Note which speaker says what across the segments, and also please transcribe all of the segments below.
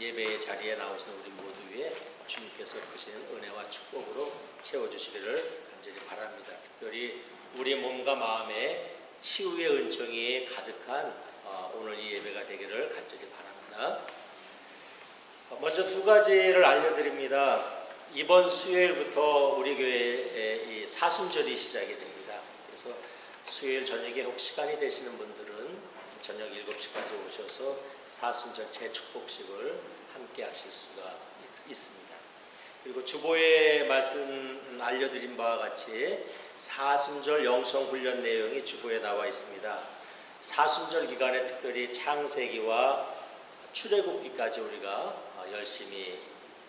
Speaker 1: 예배의 자리에 나오시는 우리 모두 위에 주님께서 주시는 은혜와 축복으로 채워주시기를 간절히 바랍니다. 특별히 우리 몸과 마음에 치유의 은총이 가득한 어, 오늘 이 예배가 되기를 간절히 바랍니다. 어, 먼저 두 가지를 알려드립니다. 이번 수요일부터 우리 교회에 이 사순절이 시작이 됩니다. 그래서 수요일 저녁에 혹 시간이 되시는 분들은 저녁 7시까지 오셔서 사순절 재축복식을 함께 하실 수가 있- 있습니다. 그리고 주보에 말씀 알려드린 바와 같이 사순절 영성 훈련 내용이 주보에 나와 있습니다. 사순절 기간에 특별히 창세기와 출애굽기까지 우리가 어, 열심히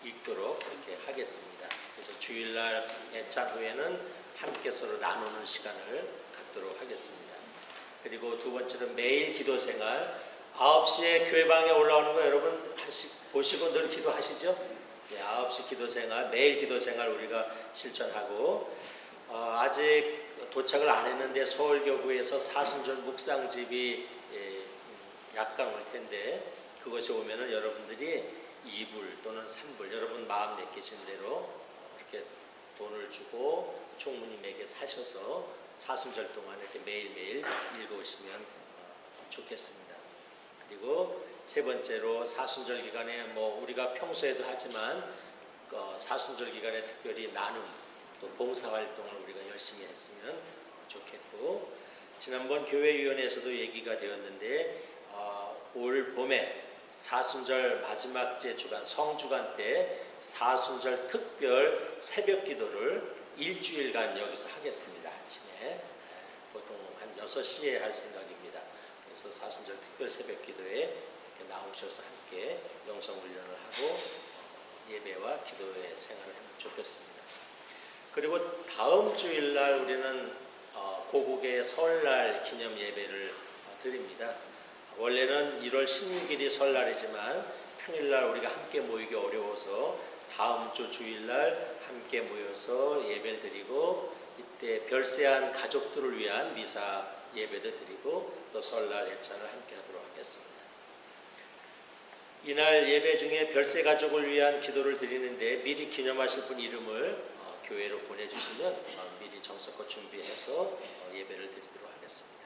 Speaker 1: 읽도록 그렇게 하겠습니다. 그래서 주일날 애찬 후에는 함께 서로 나누는 시간을 갖도록 하겠습니다. 그리고 두 번째는 매일 기도 생활 9시에 교회방에 올라오는 거 여러분 하시, 보시고 늘 기도하시죠? 네, 9시 기도 생활, 매일 기도 생활 우리가 실천하고 어, 아직 도착을 안 했는데 서울교구에서 사순절 묵상집이 예, 음, 약간 올 텐데 그것이 오면은 여러분들이 2불 또는 3불 여러분 마음 내키신 대로 이렇게 돈을 주고 총무님에게 사셔서 사순절 동안 이렇게 매일매일 읽어오시면 어, 좋겠습니다. 그리고 세 번째로 사순절 기간에 뭐 우리가 평소에도 하지만 어, 사순절 기간에 특별히 나눔 또 봉사 활동을 우리가 열심히 했으면 좋겠고 지난번 교회위원회에서도 얘기가 되었는데 어, 올 봄에 사순절 마지막 제 주간 성주간 때 사순절 특별 새벽 기도를 일주일간 여기서 하겠습니다 아침에. 예, 보통 한 6시에 할 생각입니다 그래서 사순절 특별 새벽 기도에 이렇게 나오셔서 함께 영성 훈련을 하고 예배와 기도의 생활을 하면 좋겠습니다. 그리고 다음 주일날 우리는 어, 고국의 설날 기념 예배를 어, 드립니다. 원래는 1월 16일이 설날이지만 평일날 우리가 함께 모이기 어려워서 다음 주 주일날 함께 모여서 예배를 드리고 이때 별세한 가족들을 위한 미사 예배도 드리고 또 설날 예찬을 함께 하도록 하겠습니다. 이날 예배 중에 별세 가족을 위한 기도를 드리는데 미리 기념하실 분 이름을 어, 교회로 보내주시면 어, 미리 정석껏 준비해서 어, 예배를 드리도록 하겠습니다.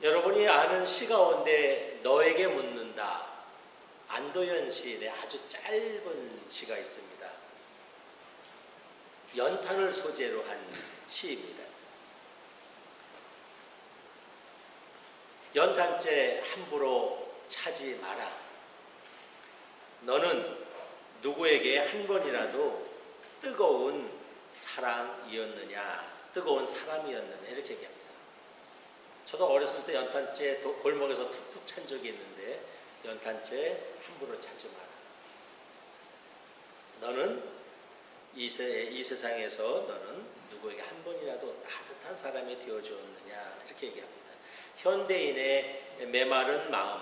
Speaker 1: 여러분이 아는 시 가운데 너에게 묻는다 안도현 시인의 아주 짧은 시가 있습니다. 연탄을 소재로 한 시입니다. 연탄재 함부로 차지 마라. 너는 누구에게 한 번이라도 뜨거운 사랑이었느냐, 뜨거운 사람이었느냐 이렇게 얘기합니다. 저도 어렸을 때 연탄재 도- 골목에서 툭툭 찬 적이 있는데 연탄재 함부로 차지 마라. 너는 이, 세, 이 세상에서 너는 누구에게 한 번이라도 따뜻한 사람이 되어주었느냐 이렇게 얘기합니다. 현대인의 메마른 마음,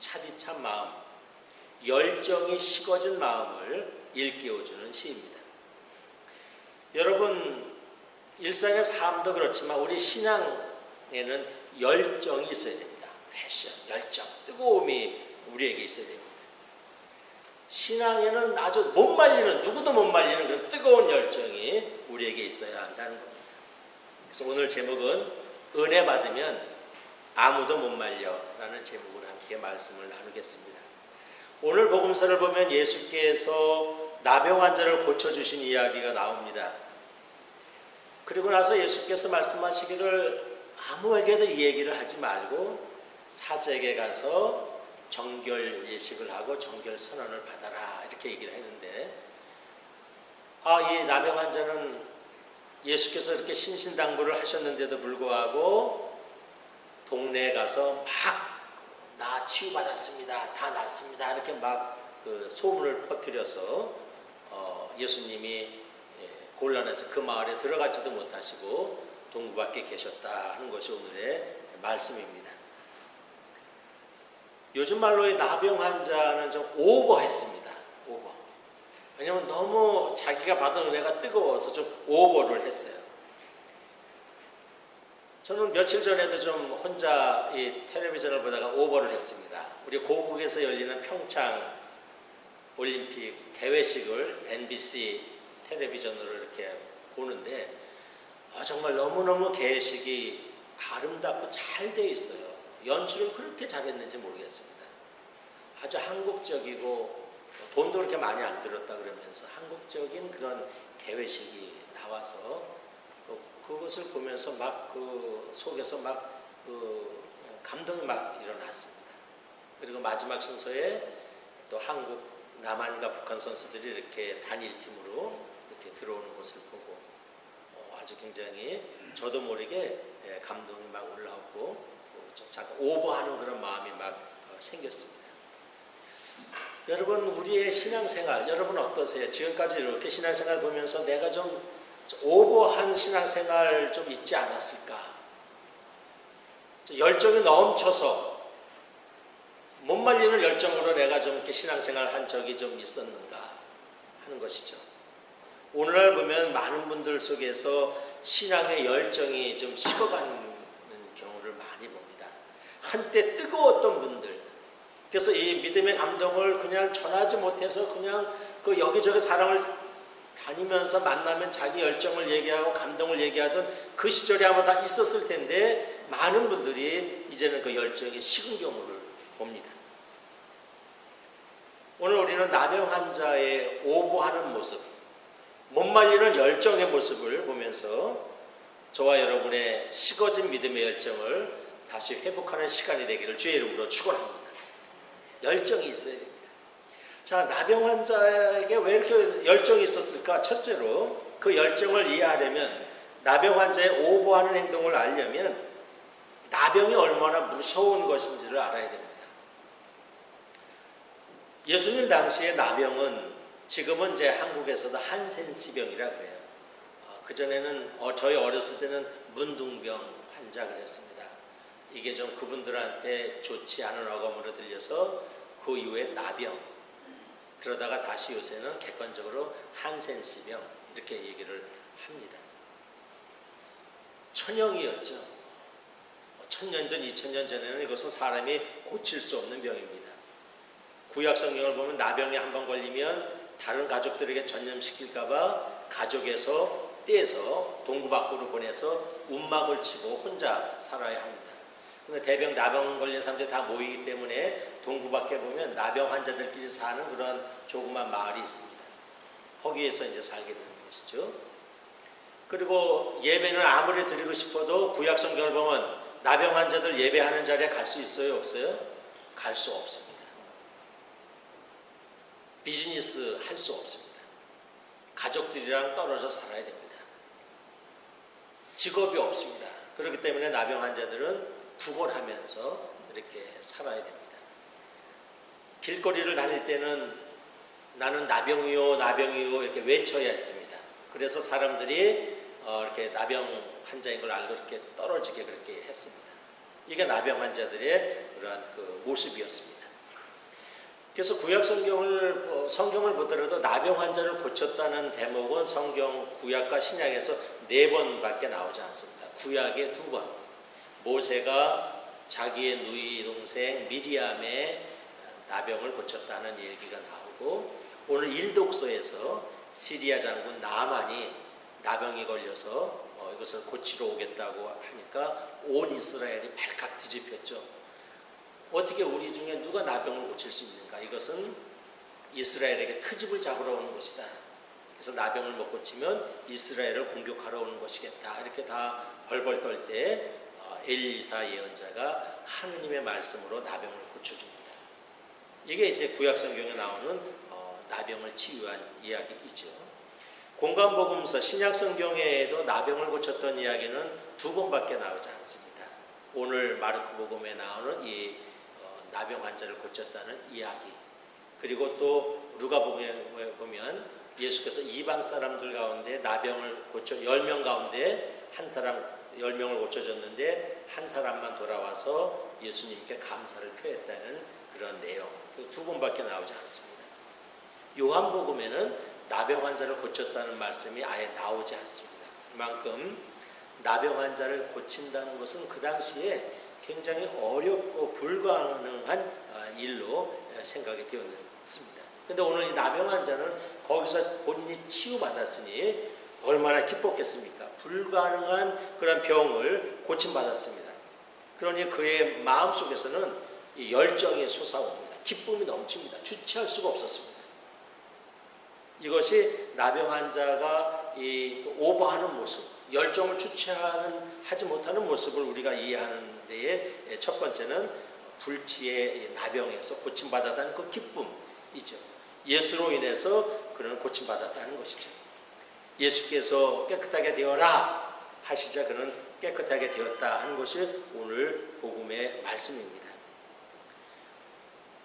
Speaker 1: 차디찬 마음, 열정이 식어진 마음을 일깨워주는 시입니다. 여러분 일상의 삶도 그렇지만 우리 신앙에는 열정이 있어야 됩니다. 패션, 열정, 뜨거움이 우리에게 있어야 됩니다. 신앙에는 아주 못 말리는 누구도 못 말리는 그런 뜨거운 열정이 우리에게 있어야 한다는 겁니다. 그래서 오늘 제목은 은혜 받으면 아무도 못 말려라는 제목으로 함께 말씀을 나누겠습니다. 오늘 복음서를 보면 예수께서 나병 환자를 고쳐 주신 이야기가 나옵니다. 그리고 나서 예수께서 말씀하시기를 아무에게도 이 얘기를 하지 말고 사제에게 가서 정결 예식을 하고 정결 선언을 받아라 이렇게 얘기를 했는데 아, 이 나병 환자는 예수께서 이렇게 신신당부를 하셨는데도 불구하고 동네에 가서 막 나 치유받았습니다. 다 낫습니다. 이렇게 막 그 소문을 퍼뜨려서 어, 예수님이 예, 곤란해서 그 마을에 들어가지도 못하시고 동부 밖에 계셨다 하는 것이 오늘의 말씀입니다. 요즘 말로의 나병 환자는 좀 오버했습니다. 오버. 왜냐면 너무 자기가 받은 은혜가 뜨거워서 좀 오버를 했어요. 저는 며칠 전에도 좀 혼자 이 텔레비전을 보다가 오버를 했습니다. 우리 고국에서 열리는 평창 올림픽 개회식을 NBC 텔레비전으로 이렇게 보는데 아, 정말 너무너무 개회식이 아름답고 잘 돼 있어요. 연출을 그렇게 잘했는지 모르겠습니다. 아주 한국적이고 돈도 그렇게 많이 안 들었다 그러면서 한국적인 그런 개회식이 나와서 어, 그것을 보면서 막 그 속에서 막 그 감동이 막 일어났습니다. 그리고 마지막 순서에 또 한국 남한과 북한 선수들이 이렇게 단일 팀으로 이렇게 들어오는 것을 보고 어, 아주 굉장히 저도 모르게 예, 감동이 막 올라오고 어, 좀 잠깐 오버하는 그런 마음이 막 어, 생겼습니다. 여러분 우리의 신앙생활 여러분 어떠세요? 지금까지 이렇게 신앙생활 보면서 내가 좀 오버한 신앙생활 좀 있지 않았을까? 열정이 넘쳐서 못 말리는 열정으로 내가 좀 이렇게 신앙생활 한 적이 좀 있었는가 하는 것이죠. 오늘날 보면 많은 분들 속에서 신앙의 열정이 좀 식어가는 경우를 많이 봅니다. 한때 뜨거웠던 분들, 그래서 이 믿음의 감동을 그냥 전하지 못해서 그냥 그 여기저기 사람을 다니면서 만나면 자기 열정을 얘기하고 감동을 얘기하던 그 시절이 아마 다 있었을 텐데 많은 분들이 이제는 그 열정이 식은 경우를 봅니다. 오늘 우리는 나병 환자의 오보하는 모습, 못 말리는 열정의 모습을 보면서 저와 여러분의 식어진 믿음의 열정을 다시 회복하는 시간이 되기를 주의 이름으로 축원합니다. 열정이 있어야 됩니다. 자, 나병 환자에게 왜 이렇게 열정이 있었을까? 첫째로 그 열정을 이해하려면 나병 환자의 오보하는 행동을 알려면 나병이 얼마나 무서운 것인지를 알아야 됩니다. 예수님 당시에 나병은 지금은 이제 한국에서도 한센시병이라고 해요. 어, 그전에는 어, 저희 어렸을 때는 문둥병 환자 그랬습니다. 이게 좀 그분들한테 좋지 않은 어감으로 들려서 그 이후에 나병 그러다가 다시 요새는 객관적으로 한센시병 이렇게 얘기를 합니다. 천형이었죠. 뭐 천년 전, 이천 년 전에는 이것은 사람이 고칠 수 없는 병입니다. 구약 성경을 보면 나병에 한 번 걸리면 다른 가족들에게 전염시킬까봐 가족에서 떼서 동구 밖으로 보내서 움막을 치고 혼자 살아야 합니다. 근데 대병 나병 걸린 사람들이 다 모이기 때문에 동구 밖에 보면 나병 환자들끼리 사는 그런 조그만 마을이 있습니다. 거기에서 이제 살게 되는 것이죠. 그리고 예배는 아무리 드리고 싶어도 구약 성경을 보면 나병 환자들 예배하는 자리에 갈 수 있어요, 없어요? 갈 수 없습니다. 비즈니스 할 수 없습니다. 가족들이랑 떨어져 살아야 됩니다. 직업이 없습니다. 그렇기 때문에 나병 환자들은 구걸하면서 이렇게 살아야 됩니다. 길거리를 다닐 때는 나는 나병이요, 나병이요 이렇게 외쳐야 했습니다. 그래서 사람들이 어, 이렇게 나병 환자인 걸 알고 이렇게 떨어지게 그렇게 했습니다. 이게 나병 환자들의 그러한 그 모습이었습니다. 그래서 구약 성경을 어, 성경을 보더라도 나병 환자를 고쳤다는 대목은 성경 구약과 신약에서 네 번밖에 나오지 않습니다. 구약에 두 번. 모세가 자기의 누이 동생 미리암의 나병을 고쳤다는 얘기가 나오고 오늘 일독서에서 시리아 장군 나만이 나병이 걸려서 어, 이것을 고치러 오겠다고 하니까 온 이스라엘이 발칵 뒤집혔죠. 어떻게 우리 중에 누가 나병을 고칠 수 있는가? 이것은 이스라엘에게 트집을 잡으러 오는 것이다. 그래서 나병을 못 고치면 이스라엘을 공격하러 오는 것이겠다. 이렇게 다 벌벌 떨때 어, 엘리사 예언자가 하느님의 말씀으로 나병을 고쳐줍니다. 이게 이제 구약 성경에 나오는 어, 나병을 치유한 이야기이죠. 공간복음서 신약 성경에도 나병을 고쳤던 이야기는 두 번밖에 나오지 않습니다. 오늘 마르크 복음에 나오는 이 어, 나병 환자를 고쳤다는 이야기. 그리고 또 누가복음에 보면 예수께서 이방 사람들 가운데 나병을 고쳐 10명 가운데 한 사람 10명을 고쳐줬는데 한 사람만 돌아와서 예수님께 감사를 표했다는 그런 내용. 두 번밖에 나오지 않습니다. 요한복음에는 나병 환자를 고쳤다는 말씀이 아예 나오지 않습니다. 그만큼 나병 환자를 고친다는 것은 그 당시에 굉장히 어렵고 불가능한 아, 일로 생각이 되었습니다. 근데 오늘 이 나병 환자는 거기서 본인이 치유받았으니 얼마나 기뻤겠습니까? 불가능한 그런 병을 고침받았습니다. 그러니 그의 마음 속에서는 이 열정이 솟아옵니다. 기쁨이 넘칩니다. 주체할 수가 없었습니다. 이것이 나병 환자가 이 오버하는 모습, 열정을 주체하는 하지 못하는 모습을 우리가 이해하는 데에 첫 번째는 불치의 나병에서 고침받았다는 그 기쁨이죠. 예수로 인해서 그는 고침받았다는 것이죠. 예수께서 깨끗하게 되어라 하시자 그는 깨끗하게 되었다 하는 것이 오늘 복음의 말씀입니다.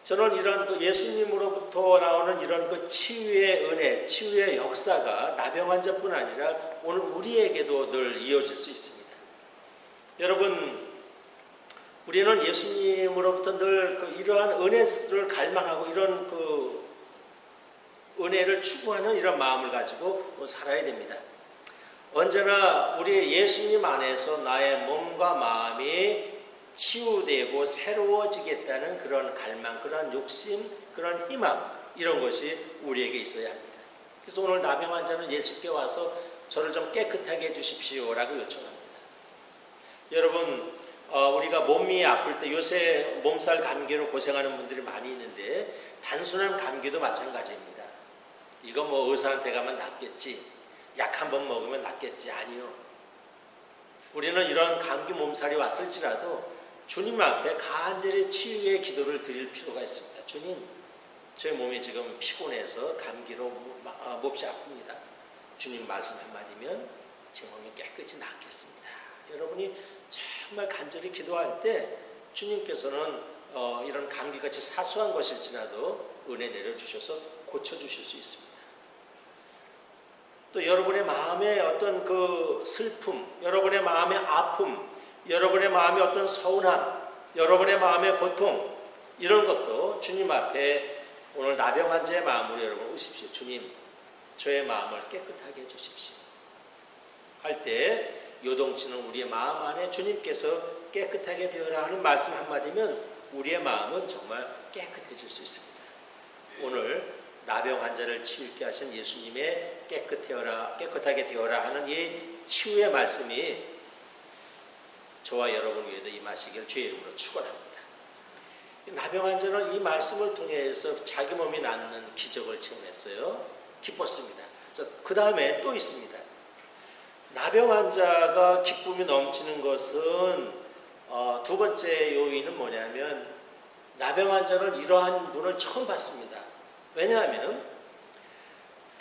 Speaker 1: 저는 이런 그 예수님으로부터 나오는 이런 그 치유의 은혜, 치유의 역사가 나병 환자뿐 아니라 오늘 우리에게도 늘 이어질 수 있습니다. 여러분, 우리는 예수님으로부터 늘 그 이러한 은혜를 갈망하고 이런 그 은혜를 추구하는 이런 마음을 가지고 살아야 됩니다. 언제나 우리 예수님 안에서 나의 몸과 마음이 치유되고 새로워지겠다는 그런 갈망, 그런 욕심, 그런 희망 이런 것이 우리에게 있어야 합니다. 그래서 오늘 나병 환자는 예수께 와서 저를 좀 깨끗하게 해주십시오라고 요청합니다. 여러분 어, 우리가 몸이 아플 때 요새 몸살 감기로 고생하는 분들이 많이 있는데 단순한 감기도 마찬가지입니다. 이거 뭐 의사한테 가면 낫겠지. 약 한 번 먹으면 낫겠지. 아니요. 우리는 이런 감기 몸살이 왔을지라도 주님 앞에 간절히 치유의 기도를 드릴 필요가 있습니다. 주님, 제 몸이 지금 피곤해서 감기로 아, 몹시 아픕니다. 주님 말씀 한마디면 제 몸이 깨끗이 낫겠습니다. 여러분이 정말 간절히 기도할 때 주님께서는 어, 이런 감기같이 사소한 것일지라도 은혜 내려주셔서 고쳐주실 수 있습니다. 또 여러분의 마음의 어떤 그 슬픔, 여러분의 마음의 아픔, 여러분의 마음의 어떤 서운함, 여러분의 마음의 고통, 이런 것도 주님 앞에 오늘 나병 환자의 마음으로 여러분 오십시오. 주님, 저의 마음을 깨끗하게 해주십시오. 할 때 요동치는 우리의 마음 안에 주님께서 깨끗하게 되어라 하는 말씀 한마디면 우리의 마음은 정말 깨끗해질 수 있습니다. 오늘 나병 환자를 치유케 하신 예수님의 깨끗해라 깨끗하게 되어라 하는 이 치유의 말씀이 저와 여러분 위에도 임하시길 주의 이름으로 축원합니다. 나병 환자는 이 말씀을 통해서 자기 몸이 낫는 기적을 체험했어요. 기뻤습니다. 그 다음에 또 있습니다. 나병 환자가 기쁨이 넘치는 것은 어, 두 번째 요인은 뭐냐면 나병 환자는 이러한 분을 처음 봤습니다. 왜냐하면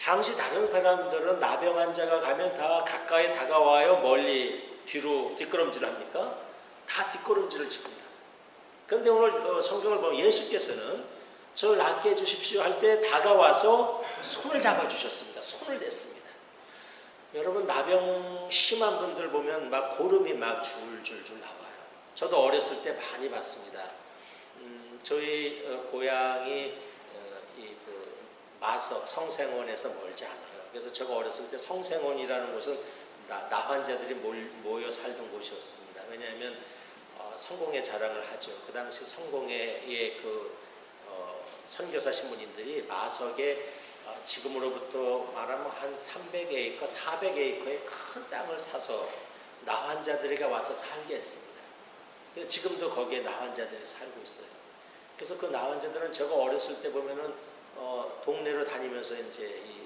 Speaker 1: 당시 다른 사람들은 나병 환자가 가면 다 가까이 다가와요, 멀리 뒤로 뒷걸음질 합니까? 다 뒷걸음질을 칩니다. 그런데 오늘 어, 성경을 보면 예수께서는 저를 낫게 해주십시오 할 때 다가와서 손을 잡아주셨습니다. 손을 댔습니다. 여러분 나병 심한 분들 보면 막 고름이 막 줄줄줄 나와요. 저도 어렸을 때 많이 봤습니다. 음, 저희 어, 고향이 마석 성생원에서 멀지 않아요. 그래서 제가 어렸을 때 성생원이라는 곳은 나, 나 환자들이 모여 살던 곳이었습니다. 왜냐하면 어, 성공의 자랑을 하죠. 그 당시 성공의 그 어, 선교사 신부님들이 마석에 어, 지금으로부터 말하면 한 300에이커, 400에이커의 큰 땅을 사서 나 환자들에게 와서 살게 했습니다. 그래서 지금도 거기에 나 환자들이 살고 있어요. 그래서 그 나 환자들은 제가 어렸을 때 보면은 어, 동네로 다니면서 이제 이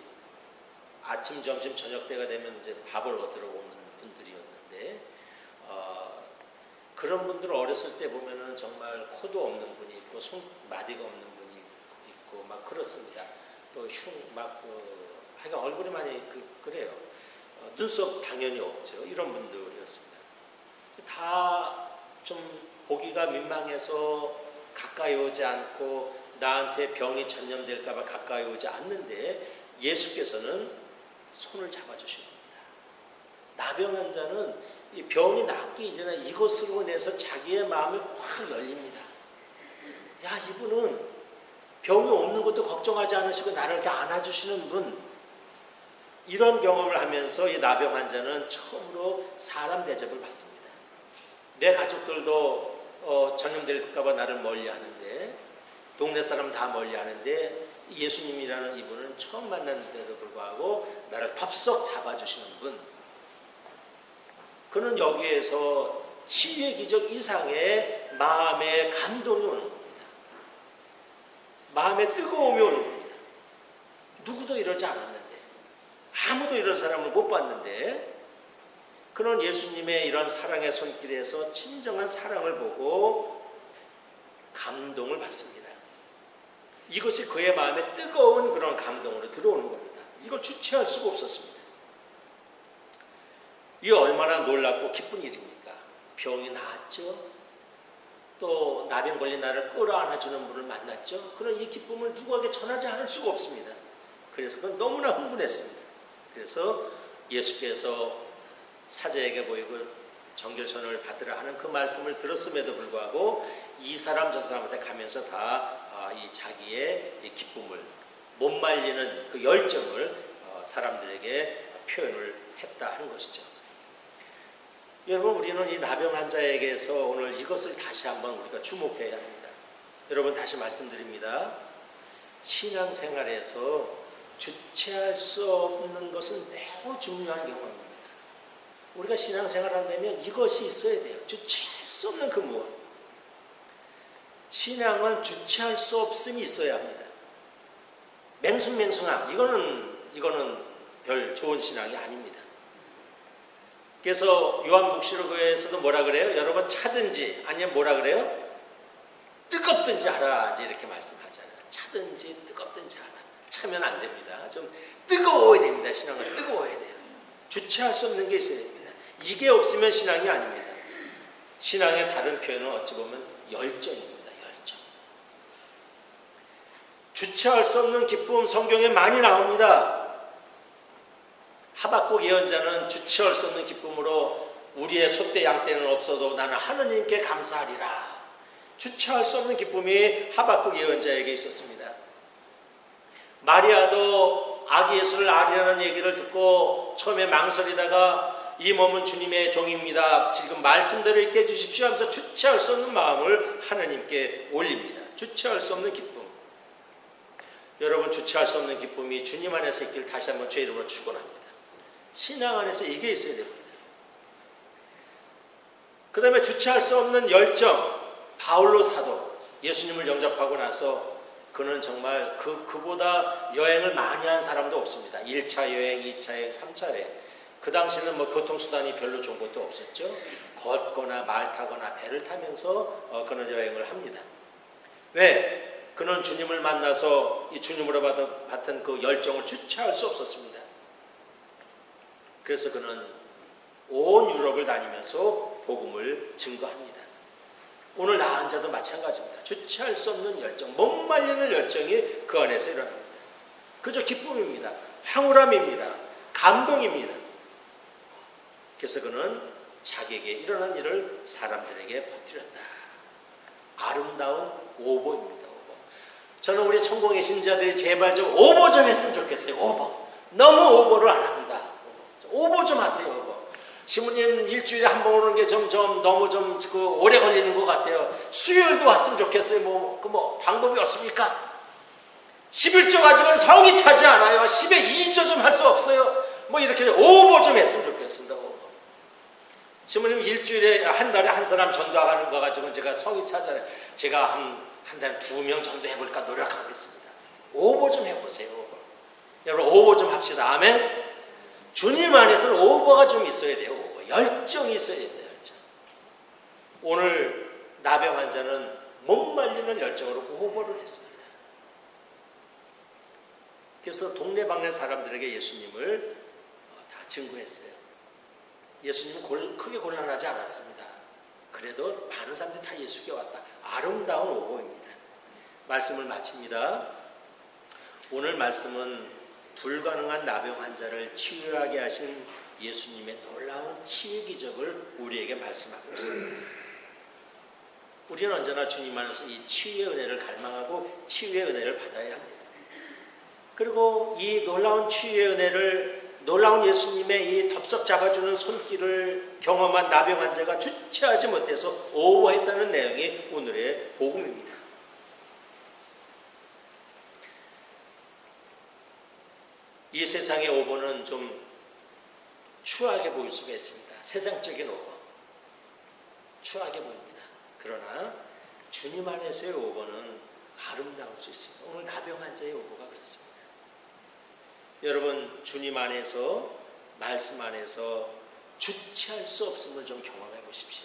Speaker 1: 아침, 점심, 저녁 때가 되면 이제 밥을 얻으러 오는 분들이었는데 어, 그런 분들 어렸을 때 보면은 정말 코도 없는 분이 있고 손마디가 없는 분이 있고 막 그렇습니다. 또 흉, 막 그, 하여간 얼굴이 많이 그, 그래요. 어, 눈썹 당연히 없죠. 이런 분들이었습니다. 다 좀 보기가 민망해서 가까이 오지 않고 나한테 병이 전염될까봐 가까이 오지 않는데 예수께서는 손을 잡아주신 겁니다. 나병 환자는 이 병이 낫기 이전에 이것으로 인해서 자기의 마음이 확 열립니다. 야, 이분은 병이 없는 것도 걱정하지 않으시고 나를 이렇게 안아주시는 분. 이런 경험을 하면서 이 나병 환자는 처음으로 사람 대접을 받습니다. 내 가족들도 어, 전염될까봐 나를 멀리 하는데 동네 사람 다 멀리 하는데 예수님이라는 이분은 처음 만났는데도 불구하고 나를 덥석 잡아주시는 분. 그는 여기에서 치유의 기적 이상의 마음의 감동이 오는 겁니다. 마음의 뜨거움이 오는 겁니다. 누구도 이러지 않았는데, 아무도 이런 사람을 못 봤는데, 그는 예수님의 이런 사랑의 손길에서 진정한 사랑을 보고 감동을 받습니다. 이것이 그의 마음에 뜨거운 그런 감동으로 들어오는 겁니다. 이걸 주체할 수가 없었습니다. 이 얼마나 놀랍고 기쁜 일입니까? 병이 나았죠. 또 나병 걸린 나를 끌어안아주는 분을 만났죠. 그런 이 기쁨을 누구에게 전하지 않을 수가 없습니다. 그래서 그건 너무나 흥분했습니다. 그래서 예수께서 사제에게 보이고 정결선을 받으라 하는 그 말씀을 들었음에도 불구하고 이 사람 저 사람한테 가면서 다 이 자기의 이 기쁨을 못 말리는 그 열정을 어, 사람들에게 표현을 했다 하는 것이죠. 여러분 우리는 이 나병 환자에게서 오늘 이것을 다시 한번 우리가 주목해야 합니다. 여러분 다시 말씀드립니다. 신앙생활에서 주체할 수 없는 것은 매우 중요한 경험입니다. 우리가 신앙생활 한다면 이것이 있어야 돼요. 주체할 수 없는 그. 신앙은 주체할 수 없음이 있어야 합니다. 맹숭맹숭함 이거는 이거는 별 좋은 신앙이 아닙니다. 그래서 요한복시록에서도 뭐라 그래요? 여러분 차든지 아니면 뭐라 그래요? 뜨겁든지 하라 이렇게 말씀하잖아요. 차든지 뜨겁든지 하라. 차면 안 됩니다. 좀 뜨거워야 됩니다. 신앙은 뜨거워야 돼요. 주체할 수 없는 게 있어야 됩니다. 이게 없으면 신앙이 아닙니다. 신앙의 다른 표현은 어찌 보면 열정입니다. 열정. 주체할 수 없는 기쁨 성경에 많이 나옵니다. 하박국 예언자는 주체할 수 없는 기쁨으로 우리의 소떼 양떼는 없어도 나는 하느님께 감사하리라. 주체할 수 없는 기쁨이 하박국 예언자에게 있었습니다. 마리아도 아기 예수를 아리라는 얘기를 듣고 처음에 망설이다가 이 몸은 주님의 종입니다. 지금 말씀대로 있게 해주십시오 하면서 주체할 수 없는 마음을 하나님께 올립니다. 주체할 수 없는 기쁨. 여러분 주체할 수 없는 기쁨이 주님 안에서 있길 다시 한번 제 이름으로 축원합니다. 신앙 안에서 이게 있어야 됩니다. 그 다음에 주체할 수 없는 열정, 바울로 사도, 예수님을 영접하고 나서 그는 정말 그, 그보다 여행을 많이 한 사람도 없습니다. 1차 여행, 2차 여행, 3차 여행. 그 당시에는 뭐 교통수단이 별로 좋은 것도 없었죠. 걷거나 말 타거나 배를 타면서 어, 그는 여행을 합니다. 왜? 그는 주님을 만나서 이 주님으로 받은, 그 열정을 주체할 수 없었습니다. 그래서 그는 온 유럽을 다니면서 복음을 증거합니다. 오늘 나 앉아도 마찬가지입니다. 주체할 수 없는 열정, 못 말리는 열정이 그 안에서 일어납니다. 그저 기쁨입니다. 황홀함입니다. 감동입니다. 그래서 그는 자기에게 일어난 일을 사람들에게 퍼뜨렸다. 아름다운 오보입니다. 저는 우리 성공의 신자들이 제발 좀 오보 좀 했으면 좋겠어요. 오보. 너무 오보를 안 합니다. 오보 좀 하세요, 오보. 신부님 일주일에 한 번 오는 게 점점 너무 좀 그 오래 걸리는 것 같아요. 수요일도 왔으면 좋겠어요. 뭐, 그 뭐, 방법이 없습니까? 11조 가지고는 성이 차지 않아요. 10에 2조 좀 할 수 없어요. 뭐 이렇게 오보 좀 했으면 좋겠습니다. 오보. 신부님 일주일에 한 달에 한 사람 전도하는 거 가지고는 제가 성이 차잖아요. 제가 한, 한 달에 두 명 정도 해볼까 노력하겠습니다. 오보 좀 해보세요. 오보. 여러분 오보 좀 합시다. 아멘. 주님 안에서는 오버가 좀 있어야 돼요. 오버. 열정이 있어야 돼요. 열정. 오늘 나병 환자는 못 말리는 열정으로 오버를 했습니다. 그래서 동네방네 사람들에게 예수님을 다 증거했어요. 예수님은 크게 곤란하지 않았습니다. 그래도 많은 사람들이 다 예수께 왔다. 아름다운 오보입니다. 말씀을 마칩니다. 오늘 말씀은 불가능한 나병 환자를 치유하게 하신 예수님의 놀라운 치유 기적을 우리에게 말씀하고 있습니다. 우리는 언제나 주님 안에서 이 치유의 은혜를 갈망하고 치유의 은혜를 받아야 합니다. 그리고 이 놀라운 치유의 은혜를 놀라운 예수님의 이 덥석 잡아주는 손길을 경험한 나병 환자가 주체하지 못해서 오버했다는 내용이 오늘의 복음입니다. 이 세상의 오버는 좀 추하게 보일 수가 있습니다. 세상적인 오버. 추하게 보입니다. 그러나 주님 안에서의 오버는 아름다울 수 있습니다. 오늘 나병 환자의 오버가 그렇습니다. 여러분 주님 안에서 말씀 안에서 주체할 수 없음을 좀 경험해 보십시오.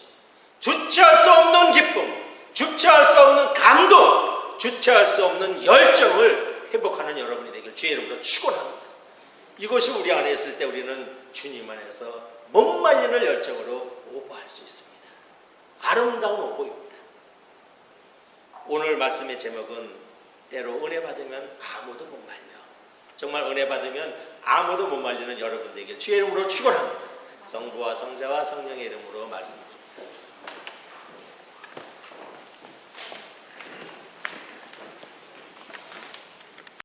Speaker 1: 주체할 수 없는 기쁨, 주체할 수 없는 감동, 주체할 수 없는 열정을 회복하는 여러분이 되길 주의 이름으로 축원합니다. 이것이 우리 안에 있을 때 우리는 주님 안에서 못 말리는 열정으로 오버할 수 있습니다. 아름다운 오버입니다. 오늘 말씀의 제목은 때로 은혜 받으면 아무도 못 말려. 정말 은혜 받으면 아무도 못 말리는 여러분 되길 주의 이름으로 축원합니다. 성부와 성자와 성령의 이름으로 말씀드립니다.